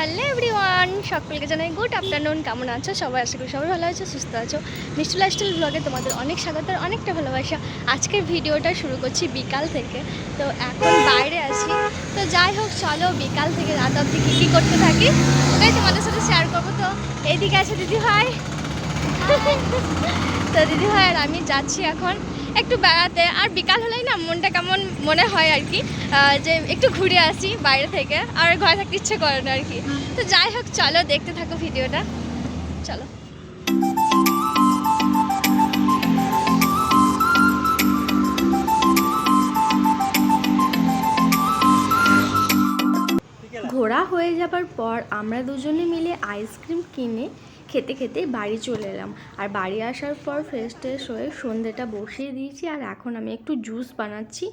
Hello everyone সকলকে জানাই good afternoon কেমন আছো? সবাই আশা করি সবাই ভালো আছো, সুস্থ আছো। মিষ্টি লাইফস্টাইল ব্লগে তোমাদের অনেক স্বাগত আর অনেকটা ভালোবাসা। আজকের ভিডিওটা শুরু করছি বিকাল থেকে। তো এখন বাইরে আছি। তো যাই হোক, চলো বিকাল থেকে রাত অবধি কী কী করতে থাকি, ওটাই তোমাদের সাথে শেয়ার করব। তো এইদিকে আছে দিদি ভাই তো দিদি ভাই আর আমি যাচ্ছি এখন। একটু বেড়াতে, আর বিকাল হলেই না মনটা কেমন মনে হয় আর কি যে একটু ঘুরে আসি বাইরে থেকে, আর ঘরে থাকতে ইচ্ছে করে না আর কি। তো যাই হোক, চলো দেখতে থাকো ভিডিওটা। চলো। হয়ে যাবার পর আমরা দুজনে মিলে আইসক্রিম কিনে খেতে খেতে বাড়ি চলে এলাম। আর বাড়ি আসার পর ফ্রেশ ট্রেশ হয়ে সন্ধ্যেটা বসিয়ে দিয়েছি আর এখন আমি একটু জুস বানাচ্ছি।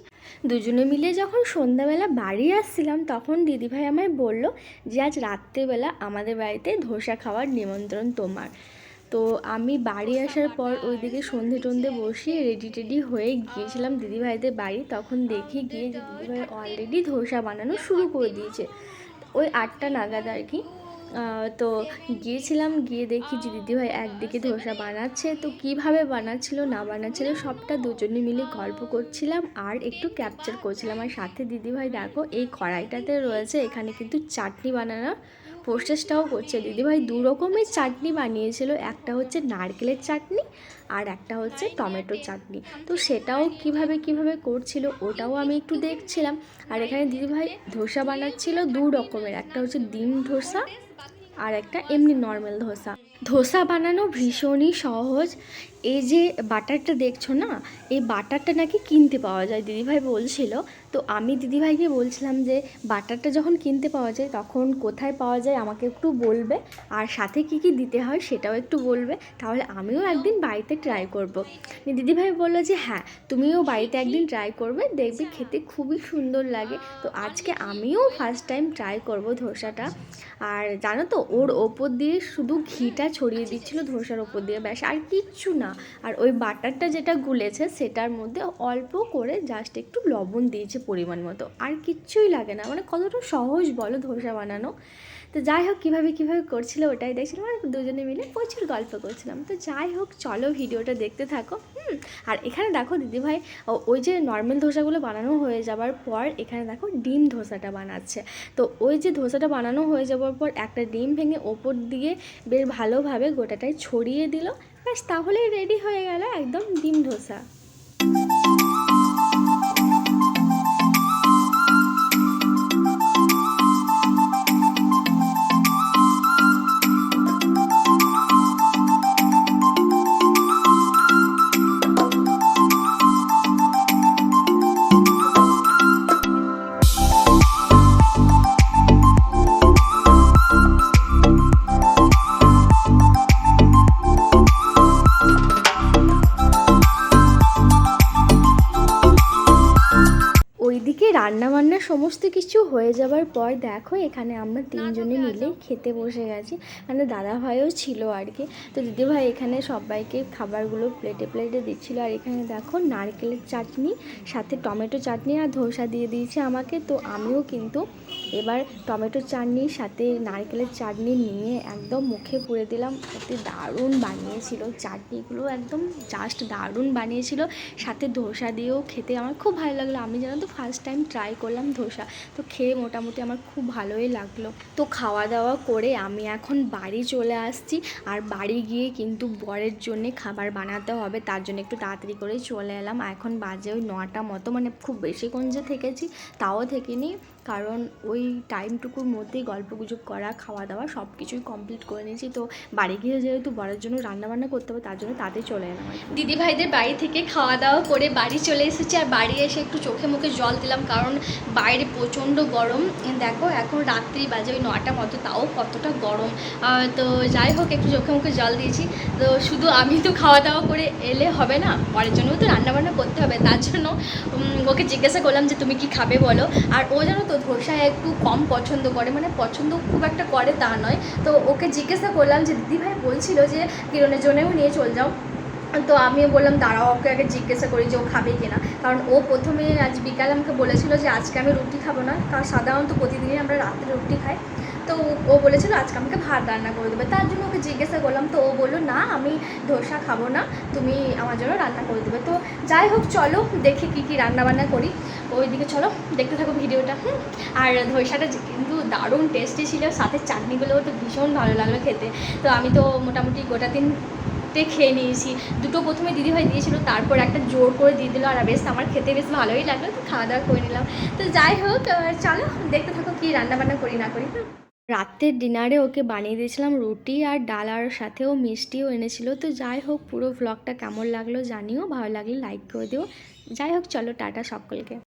দুজনে মিলে যখন সন্ধ্যাবেলা বাড়ি আসছিলাম তখন দিদিভাই আমায় বলল যে, আজ রাত্রেবেলা আমাদের বাড়িতে ধোসা খাওয়ার নিমন্ত্রণ তোমার। তো আমি বাড়ি আসার পর ওইদিকে সন্ধে টন্ধে বসিয়ে রেডি টেডি হয়ে গিয়েছিলাম দিদিভাইদের বাড়ি। তখন দেখি গিয়ে দিদিভাই অলরেডি ধোসা বানানো শুরু করে দিয়েছে। ওই আটটা নাগাদ আর কি। তো গিয়েছিলাম, গিয়ে দেখি যে দিদিভাই একদিকে ধোসা বানাচ্ছে। তো কীভাবে বানাচ্ছিল, না বানাচ্ছিল, সবটা দুজনে মিলে গল্প করছিলাম আর একটু ক্যাপচার করছিলাম। আর সাথে দিদিভাই, দেখো, এই কড়াইটাতে রয়েছে এখানে কিন্তু চাটনি বানানোর প্রসেসটাও করছে দিদিভাই দু রকমের চাটনি বানিয়েছিল। একটা হচ্ছে নারকেলের চাটনি আর একটা হচ্ছে টমেটো চাটনি। তো সেটাও কীভাবে কীভাবে করছিল ওটাও আমি একটু দেখছিলাম। আর এখানে দিদিভাই ধোসা বানাচ্ছিল দু রকমের একটা হচ্ছে ডিম ধোসা আর একটা এমনি নর্মাল ধোসা। ধোসা বানানো ভীষণই সহজ। এই যে বাটারটা দেখছ না, এই বাটারটা নাকি কিনতে পাওয়া যায়। দিদিভাই বলছিল, তো আমি দিদিভাইকে বলছিলাম যে, বাটারটা যখন কিনতে পাওয়া যায়, তখন কোথায় পাওয়া যায় আমাকে একটু বলবে। আর সাথে কি কি দিতে হয় সেটাও একটু বলবে। তাহলে আমিও একদিন বাড়িতে ট্রাই করব। দিদিভাই বলল যে হ্যাঁ তুমিও বাড়িতে একদিন ট্রাই করবে, দেখবে খেতে খুবই সুন্দর লাগে। তো আজকে আমিও ফার্স্ট টাইম ট্রাই করব ধোসাটা। আর জানো তো, ওর ওপর দিয়ে শুধু ঘিটা ছড়িয়ে দিচ্ছিল, ধোসার ওপর দিয়ে ব্যাস, আর কিচ্ছু না। আর ওই বাটারটা যেটা গুলেছে সেটার মধ্যে অল্প করে জাস্ট একটু লবণ দিয়েছে পরিমাণ মতো। আর কিচ্ছুই লাগে না মানে কতটা সহজ বলো ধোসা বানানো। তো যাই হোক, কীভাবে কীভাবে করছিল ওটাই দেখছিলাম আর দুজনে মিলে প্রচুর গল্প করছিলাম। তো যাই হোক, চলো ভিডিওটা দেখতে থাকো, হুম। আর এখানে দেখো দিদিভাই ওই যে নর্মাল ধোসাগুলো বানানো হয়ে যাবার পর এখানে দেখো ডিম ধোসাটা বানাচ্ছে। তো ওই যে ধোসাটা বানানো হয়ে যাওয়ার পর একটা ডিম ভেঙে ওপর দিয়ে বেশ ভালোভাবে গোটাটাই ছড়িয়ে দিল ব্যাস তাহলেই রেডি হয়ে গেল একদম ডিম ধোসা। রান্না বান্না সমস্ত কিছু হয়ে যাবার পর দেখো এখানে আমরা তিনজনে মিলে খেতে বসে গেছি। মানে দাদা ভাইও ছিল আর কি। তো দিদিভাই এখানে সবাইকে খাবারগুলো প্লেটে প্লেটে দিচ্ছিল। আর এখানে দেখো নারকেলের চাটনি সাথে টমেটো চাটনি আর ধোসা দিয়ে দিয়েছে আমাকে। তো আমিও কিন্তু এবার টমেটো চাটনির সাথে নারকেলের চাটনি নিয়ে একদম মুখে পুড়ে দিলাম। সত্যি দারুণ বানিয়েছিল। চাটনিগুলো একদম জাস্ট দারুণ বানিয়েছিল। সাথে ধোসা দিয়েও খেতে আমার খুব ভালো লাগল। আমি জানো তো ফার্স্ট টাইম ট্রাই করলাম ধোসা। তো খেয়ে মোটামুটি আমার খুব ভালোই লাগল। তো খাওয়া দাওয়া করে আমি এখন বাড়ি চলে আসছি। আর বাড়ি গিয়ে কিন্তু বরের জন্যে খাবার বানাতে হবে। তার জন্য একটু তাড়াতাড়ি করে চলে এলাম। এখন বাজে ওই নটা মতো। মানে খুব বেশিক্ষণ যে থেকেছি, তাও থেকে থেকেনি। কারণ ওই টাইমটুকুর মধ্যেই গল্প গুজব করা খাওয়া দাওয়া সব কিছুই কমপ্লিট করে নিয়েছি। তো বাড়ি গিয়ে যেহেতু বড়ার জন্য রান্নাবান্না করতে হবে, তার জন্য তাতে চলে এলাম। দিদি ভাইদের বাড়ি থেকে খাওয়া দাওয়া করে বাড়ি চলে এসেছি আর বাড়ি এসে একটু চোখে মুখে জল দিলাম কারণ বাইরে প্রচণ্ড গরম। দেখো, এখন রাত্রি বাজে ওই নটা মতো, তাও কতটা গরম। তো যাই হোক, একটু চোখে মুখে জল দিয়েছি। তো শুধু আমি তো খাওয়া দাওয়া করে এলে হবে না পরের জন্যও তো রান্নাবান্না করতে হবে। তার জন্য ওকে জিজ্ঞাসা করলাম যে, তুমি কি খাবে বলো? আর ও জানো তো ধোসা একটু কম পছন্দ করে মানে পছন্দ খুব একটা করে তা নয়। তো ওকে জিজ্ঞাসা করলাম যে, দিদিভাই বলছিল যে, কিরণের জন্যও নিয়ে চল যাও। তো আমিও বললাম, দাঁড়াও, ওকে আগে জিজ্ঞাসা করি যে ও খাবে কিনা। কারণ ও প্রথমে আজ বিকালে আমাকে বলেছিল যে, আজকে আমি রুটি খাব না। কারণ সাধারণত প্রতিদিনই আমরা রাত্রে রুটি খাই। তো ও বলেছিল, আজকে আমাকে ভাত রান্না করে দেবে। তার জন্য ওকে জিজ্ঞাসা করলাম। তো ও বলল, না, আমি ধোসা খাব না, তুমি আমার জন্য রান্না করে দেবে। তো যাই হোক, চলো দেখি কী কী রান্না বান্না করি। ওইদিকে চলো, দেখতে থাকো ভিডিওটা, হুম। আর ধোসাটা কিন্তু দারুণ টেস্টি ছিল, সাথে চাটনিগুলোও তো ভীষণ ভালো লাগল খেতে। তো আমি তো মোটামুটি গোটা দিন তে খেয়ে নিয়েছি। দুটো প্রথমে দিদিভাই দিয়েছিল, তারপর একটা জোর করে দিয়ে দিল, আর বেশ আমার খেতে বেশ ভালোই লাগল, তো খাওয়া দাওয়া করে নিলাম। তো যাই হোক চলো দেখতে থাকো কি রান্না বান্না করি না করি রাতের ডিনারে ওকে বানিয়ে দিয়েছিলাম রুটি আর ডাল, আর সাথেও মিষ্টিও এনেছিল। তো যাই হোক, পুরো ভ্লগটা কেমন লাগল জানিও, ভালো লাগলে লাইক করে দিও। যাই হোক, চলো টাটা সকলকে